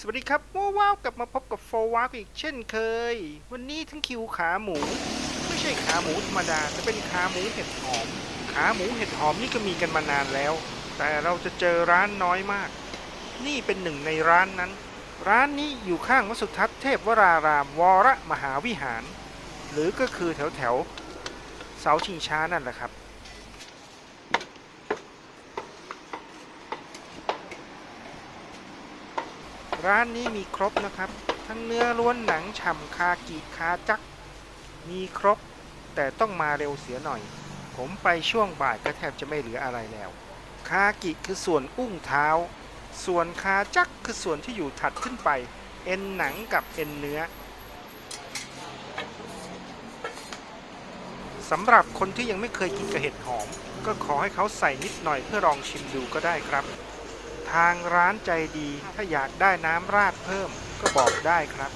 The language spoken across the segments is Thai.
สวัสดีครับว้าวว้าวกลับมาพบกับโฟวาร์กอีกเช่นเคย วันนี้ทั้งคิวขาหมู ไม่ใช่ขาหมูธรรมดาแต่เป็นขาหมูเห็ดหอม ขาหมูเห็ดหอมนี่ก็มีกันมานานแล้ว แต่เราจะเจอร้านน้อยมาก นี่เป็นหนึ่งในร้านนั้น ร้านนี้อยู่ข้างวัดสุทัศน์เทพวรารามวรมหาวิหาร หรือก็คือแถวแถวเสาชิงช้านั่นแหละครับ ร้านนี้มีครบนะครับ ทั้งเนื้อล้วนหนังฉ่ำคากิคาจัก มีครบ แต่ต้องมาเร็วเสียหน่อย ผมไปช่วงบ่ายก็แทบจะไม่เหลืออะไรแล้ว คากิคือส่วนอุ้งเท้า ส่วนคาจักคือส่วนที่อยู่ถัดขึ้นไป เอ็นหนังกับเอ็นเนื้อสำหรับคนที่ยังไม่เคยกินกระเห็ดหอม ก็ขอให้เขาใส่นิดหน่อยเพื่อลองชิมดูก็ได้ครับ ทางร้านใจดี ถ้าอยากได้น้ำราดเพิ่มก็บอกได้ครับ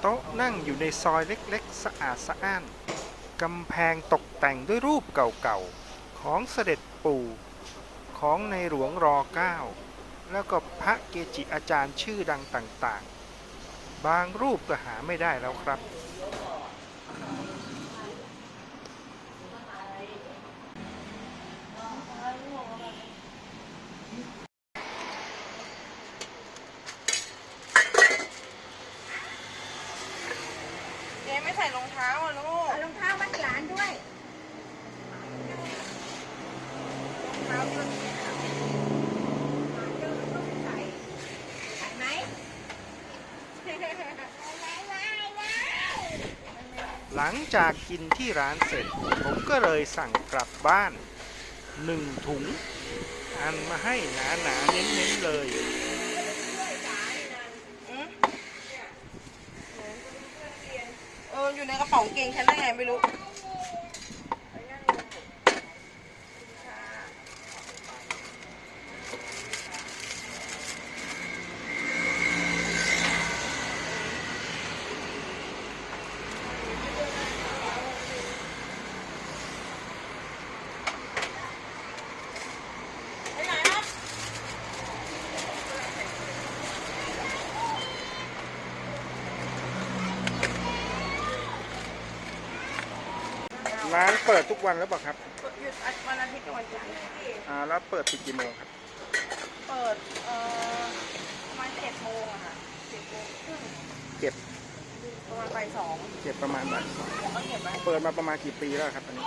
โต๊ะนั่งอยู่ในซอยเล็กๆ สะอาดสะอ้าน กำแพงตกแต่งด้วยรูปเก่าๆ ของเสด็จปู่ของในหลวงรอเก้าแล้วก็พระเกจิอาจารย์ชื่อดังต่างๆ บางรูปก็หาไม่ได้แล้วครับ เจ๊ไม่ใส่รองเท้าอะลูก เอารองเท้ามัดหลานด้วยรองเท้าด้วยใส่ใส่ไหม หลังจากกินที่ร้านเสร็จ ผมก็เลยสั่งกลับบ้านหนึ่งถุง อันมาให้หนาหนาๆเน้นๆเลยอืมเอออยู่ในกระเป๋ากางเกงฉันได้ไงไม่รู้ ร้านเปิดทุกวันแล้วเปล่าครับหยุดวันอาทิตย์กับวันจันทร์อ่าแล้วเปิดปิดกี่โมงครับ เปิดเอ่อประมาณเจ็ดโมงอะค่ะเจ็ดโมงครึ่งเก็บประมาณบ่ายสองเก็บประมาณบ่ายสองเขาเก็บไว้เปิดมาประมาณกี่ปีแล้วครับอันนี้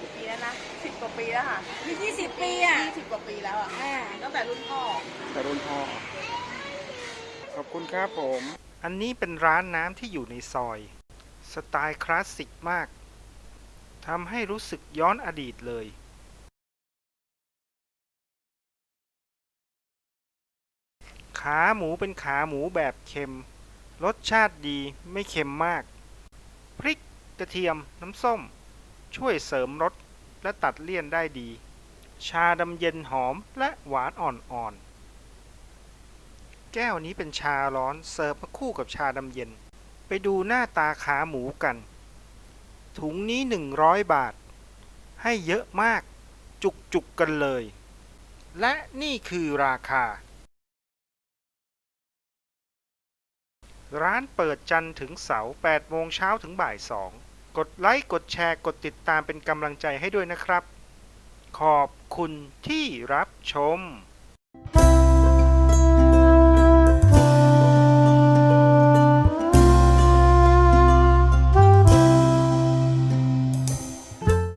กี่ปีแล้วนะสิบกว่าปีแล้วค่ะยี่สิบปีอะยี่สิบกว่าปีแล้วอะอ่าตั้งแต่รุ่นพ่อแต่รุ่นพ่อขอบคุณครับผม อันนี้เป็นร้านน้ำที่อยู่ในซอย สไตล์คลาสสิกมากทำให้รู้สึกย้อนอดีตเลยขาหมูเป็นขาหมูแบบเค็ม รสชาติดีไม่เค็มมาก พริกกระเทียมน้ำส้ม ช่วยเสริมรสและตัดเลี่ยนได้ดี ชาดำเย็นหอมและหวานอ่อนๆ แก้วนี้เป็นชาร้อนเสิร์ฟมาคู่กับชาดำเย็น ไปดูหน้าตาขาหมูกัน ถุงนี้ 100 บาท ให้เยอะมากจุกๆกกันเลย และนี่คือราคา ร้านเปิดจันทร์ถึงเสาร์8โมงเช้าถึงบ่าย2กดไลค์กดแชร์กดติดตามเป็นกำลังใจให้ด้วยนะครับ ขอบคุณที่รับชม